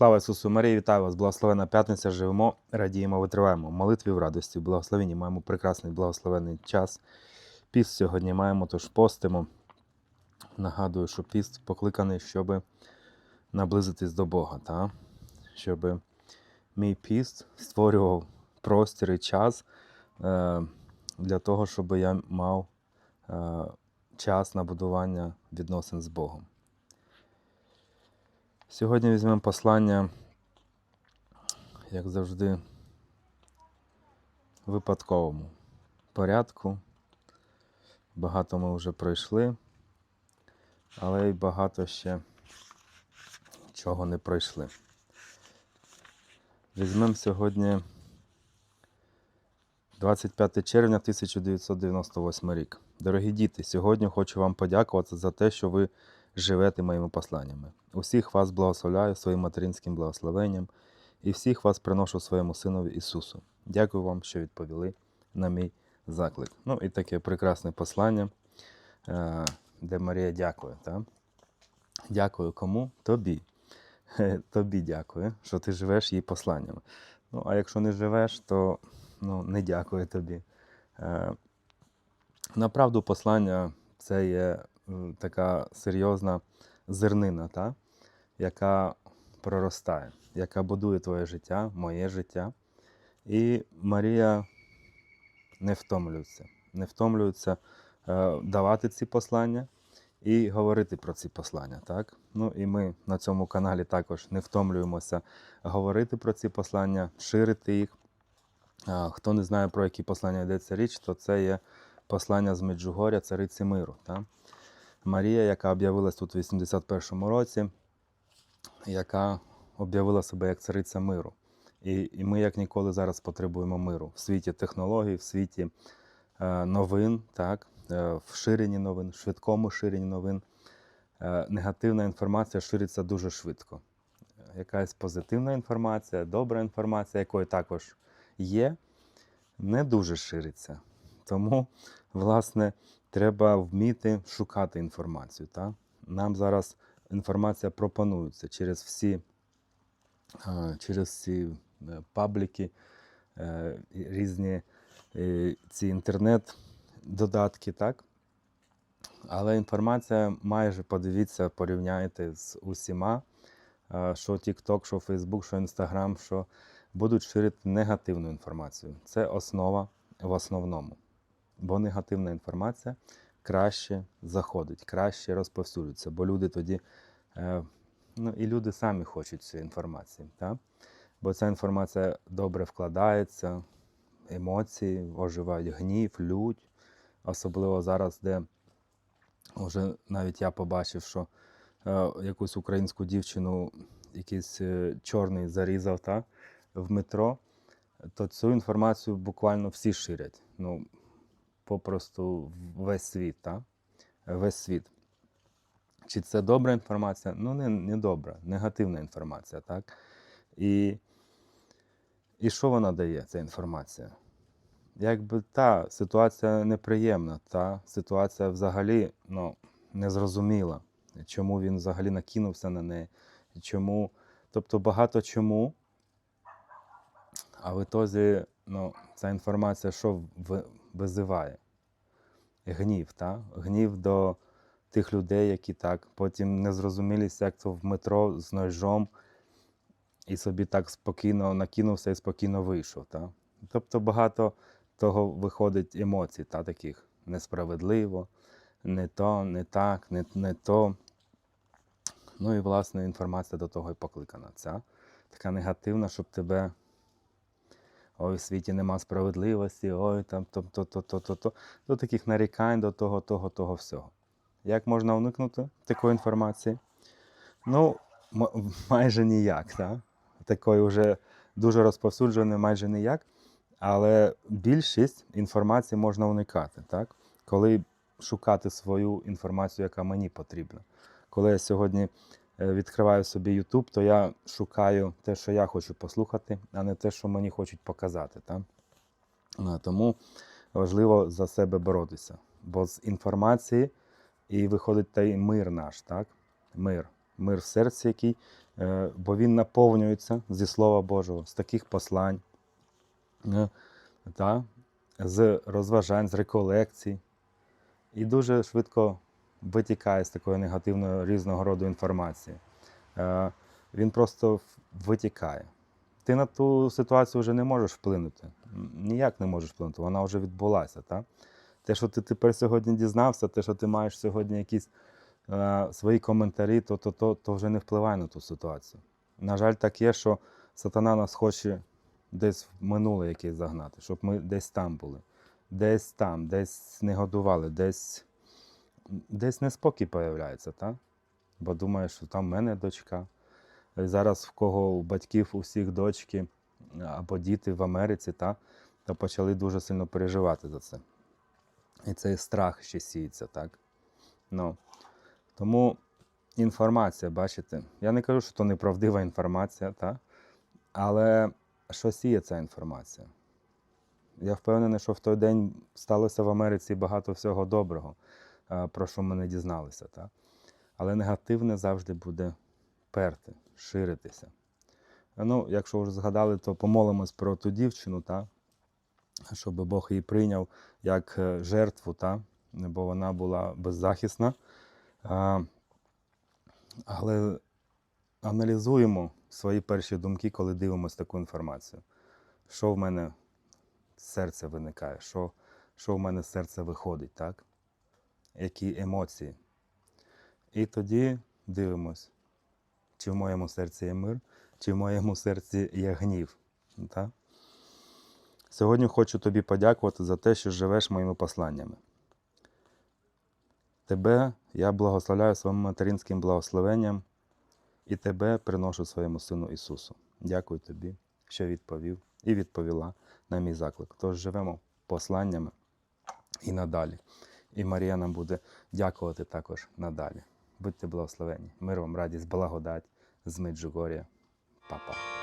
Слава Ісусу Марії, вітаю вас! Благословена п'ятниця. Живемо, радіємо, витриваємо. Молитві в радості, в благословенні маємо прекрасний благословений час. Піст сьогодні маємо, тож постимо. Нагадую, що піст покликаний, щоб наблизитись до Бога, та? щоб мій піст створював простір і час е, для того, щоб я мав е, час на будування відносин з Богом. Сьогодні візьмемо послання, як завжди, випадковому порядку. Багато ми вже пройшли, але й багато ще чого не пройшли. Візьмемо сьогодні 25 червня 1998 рік. Дорогі діти, сьогодні хочу вам подякувати за те, що ви живете моїми посланнями. Усіх вас благословляю своїм материнським благословенням і всіх вас приношу своєму синові Ісусу. Дякую вам, що відповіли на мій заклик. Ну і таке прекрасне послання, е, де Марія дякує. Та? Дякую кому? Тобі. Тобі дякую, що ти живеш її посланнями. Ну, а якщо не живеш, то ну, не дякую тобі. Е, Направду, послання це є така серйозна зернина, та? яка проростає, яка будує твоє життя, моє життя. І Марія не втомлюється, не втомлюється е, давати ці послання і говорити про ці послання. Так? Ну і ми на цьому каналі також не втомлюємося говорити про ці послання, ширити їх. Хто не знає, про які послання йдеться річ, то це є послання з Меджугоря цариці миру. Та? Марія, яка об'явилась тут у 81-му році, яка об'явила себе як цариця миру. І, і ми, як ніколи, зараз потребуємо миру в світі технологій, в світі е, новин, так, е, в ширенні новин, в швидкому ширенні новин. Е, негативна інформація шириться дуже швидко. Якась позитивна інформація, добра інформація, якої також є, не дуже шириться. Тому, власне, треба вміти шукати інформацію. Та? Нам зараз інформація пропонується через всі, е, через всі е, пабліки, е, різні ці інтернет-додатки, так? Але інформація майже подивіться, порівняйте з усіма, що TikTok, що Facebook, що Instagram, що будуть ширити негативну інформацію. Це основа в основному. Бо негативна інформація краще заходить, краще розповсюджується, бо люди тоді, е, ну і люди самі хочуть цієї інформації. Так? Бо ця інформація добре вкладається, емоції, оживають гнів, лють, особливо зараз, де вже навіть я побачив, що е, якусь українську дівчину якийсь е, чорний зарізав та, в метро, то цю інформацію буквально всі ширять. Ну, попросту весь світ, та? весь світ. Чи це добра інформація? Ну, не, не добра, негативна інформація, так? І, і що вона дає, ця інформація? Якби та ситуація неприємна, та ситуація взагалі ну, незрозуміла, чому він взагалі накинувся на неї, чому. Тобто багато чому. А в ітозі ну, ця інформація що в- визиває? Гнів, та? гнів до тих людей, які так потім не зрозумілися, як то в метро з ножом і собі так спокійно накинувся і спокійно вийшов. Та? Тобто багато того виходить емоцій, та, таких несправедливо, не то, не так, не, не то. Ну і власне інформація до того і покликана. Ця така негативна, щоб тебе. Ой, в світі нема справедливості, ой, там то, то, то, то, то, то. До таких нарікань, до того, того, того всього. Як можна уникнути такої інформації? Ну, майже ніяк. Так? Такої вже дуже розповсюдженої майже ніяк. Але більшість інформації можна уникати, так? коли шукати свою інформацію, яка мені потрібна. Коли я сьогодні відкриваю собі YouTube, то я шукаю те, що я хочу послухати, а не те, що мені хочуть показати. Так? А, Тому важливо за себе боротися. Бо з інформації і виходить той мир наш, так? Мир. мир в серці, який, е, бо він наповнюється зі Слова Божого, з таких послань, е, та, з розважань, з реколекцій. І дуже швидко витікає з такої негативної різного роду інформації. Е, Він просто витікає. Ти на ту ситуацію вже не можеш вплинути. Ніяк не можеш вплинути, вона вже відбулася. Та? Те, що ти тепер сьогодні дізнався, те, що ти маєш сьогодні якісь е, свої коментарі, то, то, то, то вже не впливає на ту ситуацію. На жаль, так є, що сатана нас хоче десь в минуле якесь загнати, щоб ми десь там були, десь там, десь не годували, десь, десь неспокій появляється, так? Бо думає, що там в мене дочка. І Зараз в кого у батьків у всіх дочки або діти в Америці, та, то почали дуже сильно переживати за це. І цей страх ще сіється, так? Ну, тому інформація, бачите, я не кажу, що то неправдива інформація, та? але що сіє ця інформація? Я впевнений, що в той день сталося в Америці багато всього доброго, про що ми не дізналися. Та? Але негативне завжди буде перти, ширитися. Ну, якщо вже згадали, то помолимось про ту дівчину, та? щоб Бог її прийняв як е, жертву, та? бо вона була беззахисна. А, але аналізуємо свої перші думки, коли дивимося таку інформацію. Що в мене з серця виникає, що, що в мене з серця виходить, так? Які емоції. І тоді дивимось, чи в моєму серці є мир, чи в моєму серці є гнів. Так? Сьогодні хочу тобі подякувати за те, що живеш моїми посланнями. Тебе я благословляю своїм материнським благословенням і тебе приношу своєму Сину Ісусу. Дякую тобі, що відповів і відповіла на мій заклик. Тож живемо посланнями і надалі. І Марія нам буде дякувати також надалі. Будьте благословені. Мир вам, радість, благодать з Меджугорія, Па-па.